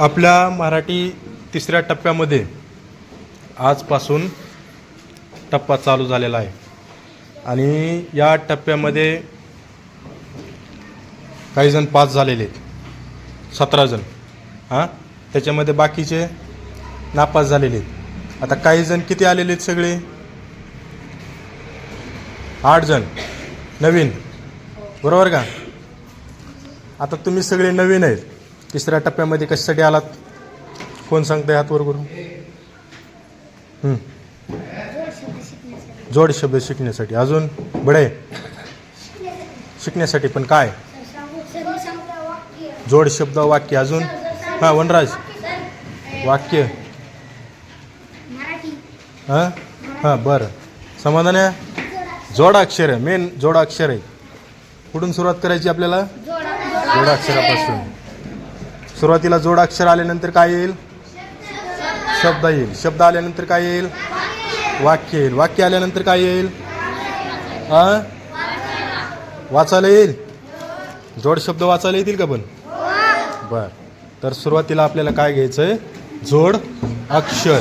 आपल्या मराठी तिसऱ्या टप्प्यामध्ये आजपासून टप्पा चालू झालेला आहे. आणि या टप्प्यामध्ये काही जण पास झालेले आहेत. सतरा जण. हां? त्याच्यामध्ये बाकीचे नापास झालेले आहेत. आता काही जण किती आलेले आहेत सगळे? आठ जण. नवीन. बरोबर का? आता तुम्ही सगळे नवीन आहेत. तिसऱ्या टप्प्यामध्ये कशासाठी आलात? कोण सांगताय हात वर करून. जोड शब्द शिकण्यासाठी. अजून? बडे. शिकण्यासाठी पण काय? जोड शब्द वाक्य. अजून? हां वनराज. वाक्य. हां? हां बरं. समाधान आहे? जोडाक्षर आहे. मेन जोडाक्षर आहे. कुठून सुरुवात करायची आपल्याला? जोडाक्षरापासून सुरुवातीला जोडाक्षर आल्यानंतर काय येईल? शब्द येईल. शब्द आल्यानंतर काय येईल? वाक्य येईल. वाक्य आल्यानंतर काय येईल? वाचायला येईल? जोड शब्द वाचायला येतील का पण? बर. तर सुरुवातीला आपल्याला काय घ्यायचं आहे जोड अक्षर.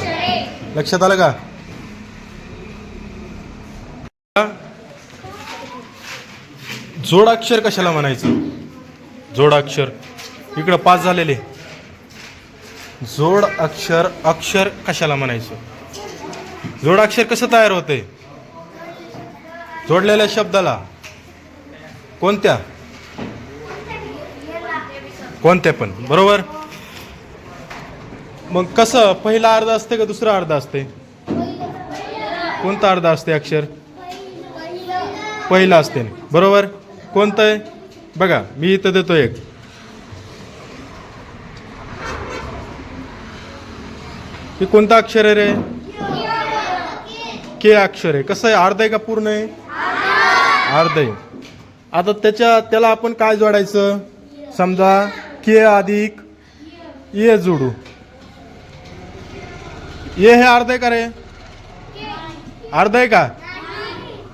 लक्षात आलं का? जोडाक्षर कशाला म्हणायचं? जोडाक्षर इकडं पास झालेले. जोड अक्षर अक्षर कशाला म्हणायचं? जोडाक्षर कसं तयार होते? जोडलेल्या शब्दाला. कोणत्या? कोणत्या पण. बरोबर? मग कसं? पहिला अर्ध असते का दुसरा अर्ध असते? कोणता अर्ध असते अक्षर? पहिला असते. बरोबर? कोणतं आहे बघा मी इथं देतो एक. हे कोणतं अक्षर आहे रे? के अक्षर आहे. कसं आहे? अर्ध आहे का पूर्ण आहे? अर्ध आहे. आता त्याच्या त्याला आपण काय जोडायचं? समजा के अधिक ये जोडू. ये हे अर्ध आहे का रे? अर्ध आहे का?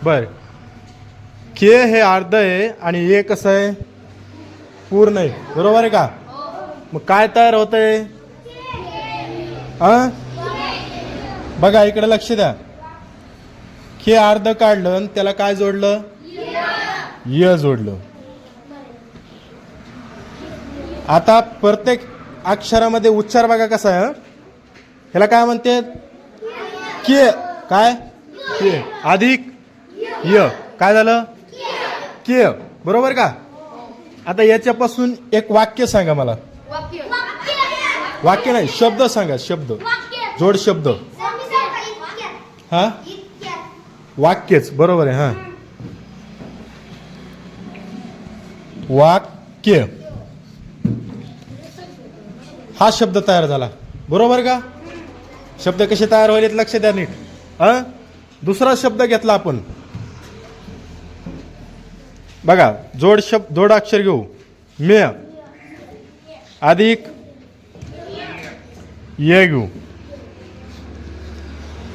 बर. के हे अर्ध आहे आणि ये कसं आहे? पूर्ण आहे. बरोबर आहे का? मग काय तयार होत आहे बघा इकडे लक्ष द्या. के अर्ध काढलं आणि त्याला काय जोडलं? य जोडलं. आता प्रत्येक अक्षरामध्ये उच्चार बघा कसा आहे हं? ह्याला काय म्हणते के. काय? के. अधिक य. काय झालं? के. बरोबर का? आता याच्यापासून एक वाक्य सांगा मला. वाक्य. नाही शब्द सांगा शब्द. जोड शब्द. हा? वाक्यच बरोबर आहे हा. वाक्य. हा शब्द तयार झाला. बरोबर का? शब्द कसे तयार व्हायलेत लक्ष द्या नीट. हा? दुसरा शब्द घेतला आपण. बघा जोड शब्द जोड अक्षर घेऊ. मे अधिक. ये घेऊ.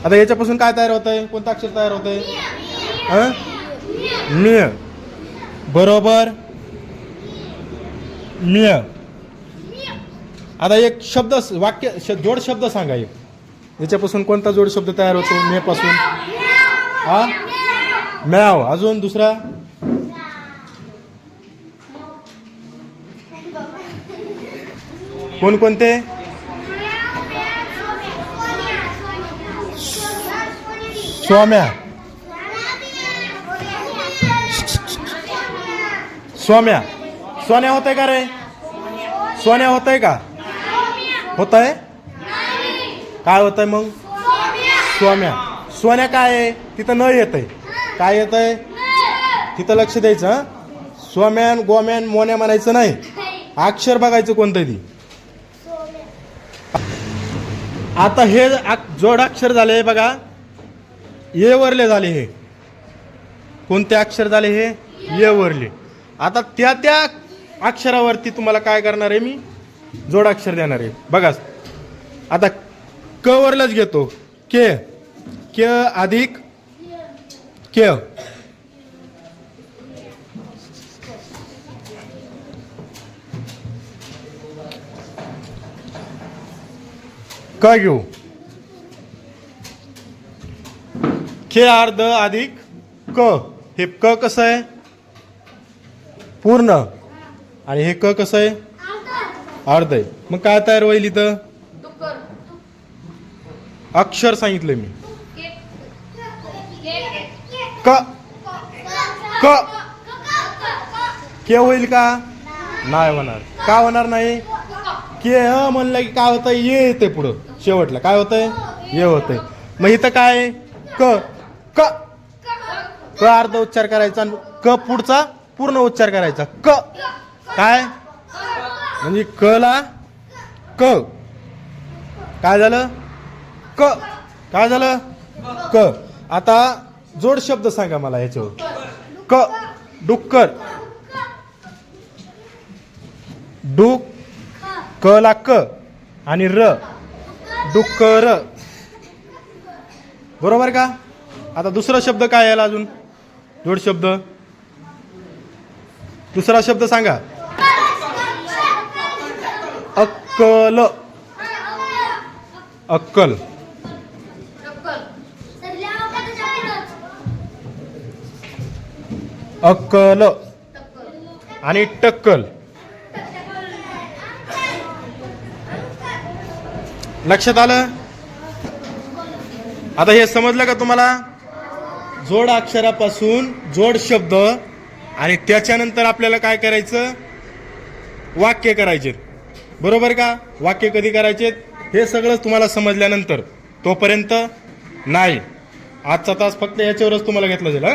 आता याच्यापासून काय तयार होत आहे कोणतं अक्षर तयार होत आहे मिय बरोबर? मिय आता एक शब्द वाक्य जोड शब्द सांगा एक. याच्यापासून कोणता जोड शब्द तयार होतो मे पासून हा? मॅव अजून दुसरा? कोणकोणते? स्वाम्या स्वाम्या सोन्या होत आहे का रे सोन्या होत आहे का होत आहे काय होत आहे मग स्वाम्या सोन्या काय आहे तिथं न येत आहे काय येत आहे तिथं लक्ष द्यायचं सोम्यान स्वाम्यान गोम्यान मोन्या म्हणायचं नाही अक्षर बघायचं कोणतं ती आता हे जोड जोडाक्षर झाले बघा. ये वरले झाले हे. कोणते अक्षर झाले हे? ये वरले. आता त्या त्या अक्षरावरती तुम्हाला काय करणार आहे मी? जोडाक्षर देणार आहे. बघा. आता क वरलाच घेतो. के. के अधिक के. का घेऊ. खे अर्ध अधिक क. हे क कसं आहे? पूर्ण. आणि हे क कसं आहे? अर्ध आहे. मग काय तयार होईल इथं? अक्षर सांगितलं मी. क. क. के होईल का? नाही होणार. का होणार नाही? के ह म्हणलं की काय होतं ये येते पुढं. शेवटला. काय होतंय? ये होतंय. मग इथं काय क. क अर्ध उच्चार करायचा आणि क पुढचा पूर्ण उच्चार करायचा. क. काय? म्हणजे क ला क. काय झालं? क. काय झालं? क. आता जोड शब्द सांगा मला याच्यावर क. डुक्कर. डुक. क ला क. आणि र. डुक्कर. बरोबर का? आता दुसरा शब्द काय यायला अजून? जोड शब्द. दुसरा शब्द सांगा. अक्कल. अक्कल. अक्कल. आणि टक्कल. लक्षात आलं? आता हे समजलं का तुम्हाला? जोड अक्षरापासून जोड शब्द आणि त्याच्यानंतर आपल्याला काय करायचं? वाक्य करायचे बरोबर का? वाक्य कधी करायचे हे सगळं तुम्हाला समजल्यानंतर. तोपर्यंत नाही. आजचा तास फक्त याच्यावरच तुम्हाला घेतला जाईल हा?